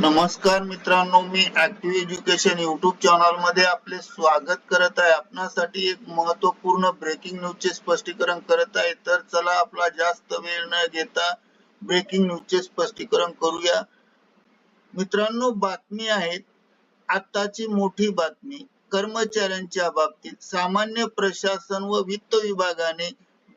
नमस्कार मित्रांनो मी ऍक्टिव्ह एज्युकेशन युट्यूब चॅनलमध्ये आपले स्वागत करत आहे. आपणासाठी एक महत्त्वपूर्ण ब्रेकिंग न्यूजचे स्पष्टीकरण करत आहे. तर चला आपला जास्त वेळ न घेता ब्रेकिंग न्यूजचे स्पष्टीकरण करूया. मित्रांनो बातमी आहे. आताची मोठी बातमी कर्मचाऱ्यांच्या बाबतीत सामान्य प्रशासन व वित्त विभागाने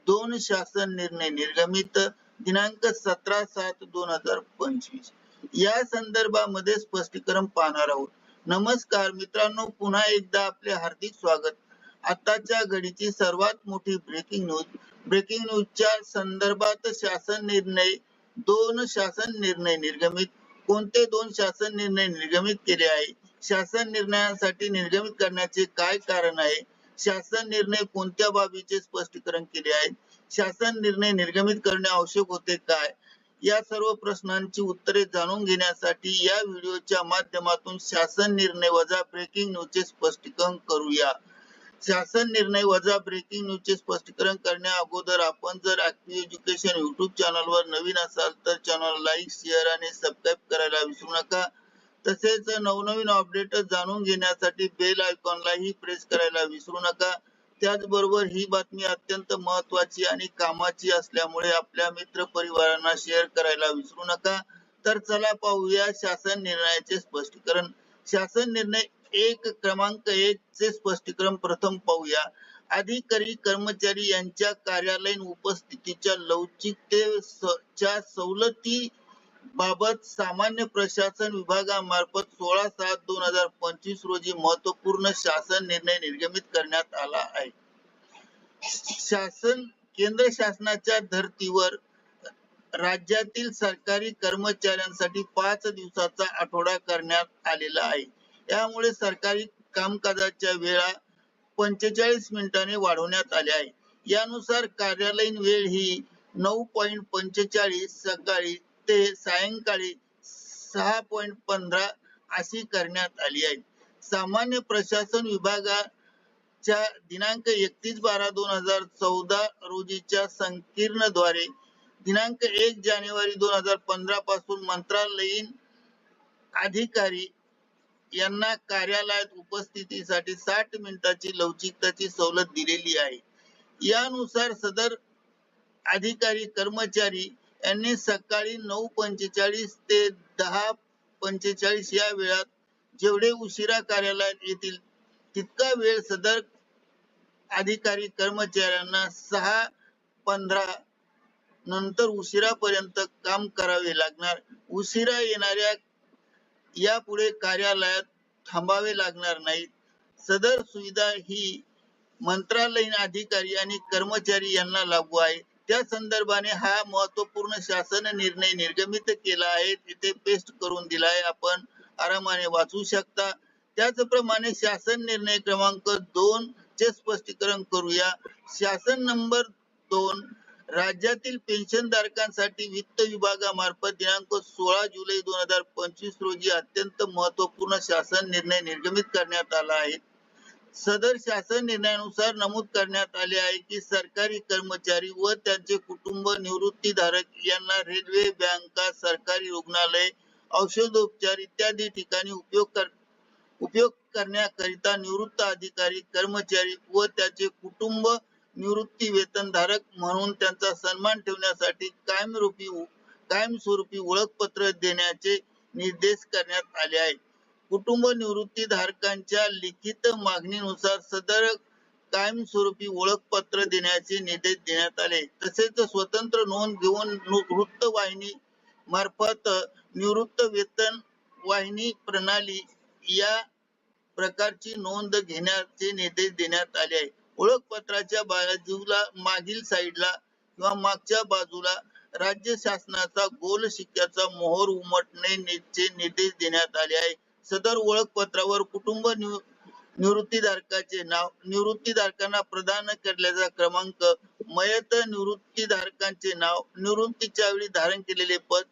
दोन शासन निर्णय निर्गमित दिनांक सतरा सात दोन हजार पंचवीस. या संदर्भामध्ये स्पष्टीकरण पाहणार आहोत. नमस्कार मित्रांनो पुन्हा एकदा आपले हार्दिक स्वागत. आताच्या घडीची सर्वात मोठी ब्रेकिंग न्यूज ब्रेकिंग न्यूजच्या संदर्भात शासन निर्णय दोन शासन निर्णय निर्गमित. कोणते दोन शासन निर्णय निर्गमित केले आहे? शासन निर्णयासाठी निर्गमित करण्याचे काय कारण आहे? शासन निर्णय कोणत्या बाबीचे स्पष्टीकरण केले आहे? शासन निर्णय निर्गमित करणे आवश्यक होते काय? या सर्व प्रश्नांची उत्तरे जाणून घेण्यासाठी या व्हिडिओच्या माध्यमातून शासन निर्णय वजा ब्रेकिंग न्यूजचे स्पष्टीकरण करूया. शासन निर्णय वजा ब्रेकिंग न्यूजचे स्पष्टीकरण करण्या अगोदर आपण जर ऍक्टिव्ह एज्युकेशन युट्यूब चॅनलवर नवीन असाल तर चॅनल लाईक शेअर आणि सबस्क्राईब करायला विसरू नका. तसेच नवनवीन अपडेट जाणून घेण्यासाठी बेल आयकॉनलाही प्रेस करायला विसरू नका. त्याचबरोबर ही बातमी अत्यंत महत्वाची आणि कामाची असल्यामुळे आपल्या मित्र परिवारांना शेअर करायला विसरू नका. तर चला पाहूया शासन निर्णयाचे स्पष्टीकरण. शासन निर्णय एक क्रमांक एक चे स्पष्टीकरण प्रथम पाहूया. अधिकारी कर्मचारी यांच्या कार्यालयीन उपस्थितीच्या लवचिकतेच्या सवलती बाबत सामान्य प्रशासन विभागामार्फत सोळा सात दोन हजार पंचवीस रोजी महत्त्वपूर्ण शासन निर्णय निर्गमित करण्यात आला आहे. शासन केंद्र शासनाच्या धर्तीवर राज्यातील सरकारी कर्मचाऱ्यांसाठी पाच दिवसाचा आठवडा करण्यात आलेला आहे. यामुळे सरकारी कामकाजाच्या वेळा पंचेचाळीस मिनिटांनी वाढवण्यात आल्या आहे यानुसार कार्यालयीन वेळ ही नऊ पॉईंट पंचेचाळीस सकाळी ते सायंकाळी सहा पॉईंट पंधरा अशी करण्यात आली आहे. सामान्य प्रशासन विभागाच्या दिनांक एकतीस बारा दोन हजार चौदा रोजीच्या संकीर्णद्वारे दिनांक एक जानेवारी दोन हजार पंधरा पासून मंत्रालयीन अधिकारी यांना कार्यालयात उपस्थितीसाठी साठ मिनिटाची लवचिकताची सवलत दिलेली आहे. यानुसार सदर अधिकारी कर्मचारी यांनी सकाळी नऊ पंचेचाळीस ते दहा पंचेचाळीस या वेळात जेवढे उशिरा कार्यालयात येतील तितका वेळ सदर अधिकारी कर्मचाऱ्यांना सहा पंधरा नंतर उशिरापर्यंत काम करावे लागणार. उशिरा येणाऱ्या यापुढे कार्यालयात थांबावे लागणार नाही सदर सुविधा ही मंत्रालयीन अधिकारी आणि कर्मचारी यांना लागू आहे. त्या संदर्भाने हा महत्त्वपूर्ण शासन निर्णय निर्गमित केला आहे. तिथे पेस्ट करून दिलाय. आपण आरामाने वाचू शकता. त्याचप्रमाणे शासन निर्णय क्रमांक दोन चे स्पष्टीकरण करूया. शासन नंबर दोन राज्यातील पेन्शन धारकांसाठी वित्त विभागामार्फत दिनांक सोळा जुलै दोन हजार पंचवीस रोजी अत्यंत महत्त्वपूर्ण शासन निर्णय निर्गमित करण्यात आला आहे. सदर शासन निर्णयानुसार नमूद करण्यात आले आहे की सरकारी कर्मचारी व त्यांचे कुटुंब निवृत्तीधारक यांना रेल्वे बँका सरकारी रुग्णालय औषधोपचार इत्यादी ठिकाणी उपयोग कर उपयोग करण्याकरिता निवृत्त अधिकारी कर्मचारी व त्याचे कुटुंब निवृत्ती वेतनधारक म्हणून त्यांचा सन्मान ठेवण्यासाठी कायमरूपी कायमस्वरूपी ओळखपत्र देण्याचे निर्देश करण्यात आले आहे कुटुंब निवृत्ती धारकांच्या लिखित मागणीनुसार सदर कायमस्वरूपी ओळखपत्र देण्याचे निर्देश देण्यात आले. तसेच स्वतंत्र नोंद घेऊन वृत्तवाहिनी मार्फत निवृत्त वेतन वाहिनी प्रणाली या प्रकारची नोंद घेण्याचे निर्देश देण्यात आले आहे. ओळखपत्राच्या बाजूला मागील साईडला किंवा मागच्या बाजूला राज्य शासनाचा गोल शिक्क्याचा मोहर उमटणे निर्देश देण्यात आले आहे. सदर ओळखपत्रावर कुटुंब निव निवृत्तीधारकाचे नाव निवृत्तीधारकांना प्रदान केलेला क्रमांक मयत निवृत्तीधारकांचे नाव निवृत्तीच्या वेळी धारण केलेले पद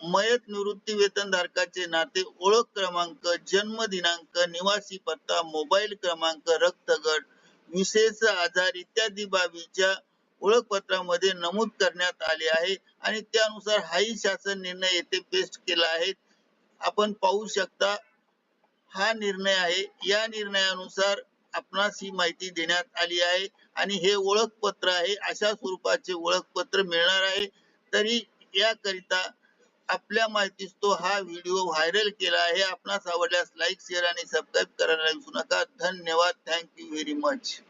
मयत निवृत्ती वेतन धारकाचे नाते ओळख क्रमांक जन्म दिनांक निवासी पत्ता मोबाईल क्रमांक रक्तगट विशेष आजार इत्यादी बाबीच्या ओळखपत्रामध्ये नमूद करण्यात आले आहे आणि त्यानुसार हाही शासन निर्णय येथे पेस्ट केला आहे. आपण पाहू शकता हा निर्णय आहे. या निर्णयानुसार आपणास ही माहिती देण्यात आली आहे आणि हे ओळखपत्र आहे. अशा स्वरूपाचे ओळखपत्र मिळणार आहे. तरी याकरिता आपल्या माहितीस तो हा व्हिडिओ व्हायरल केला आहे. आपणास आवडल्यास लाईक शेअर आणि सबस्क्राईब करायला विसरू नका. धन्यवाद. Thank you very much.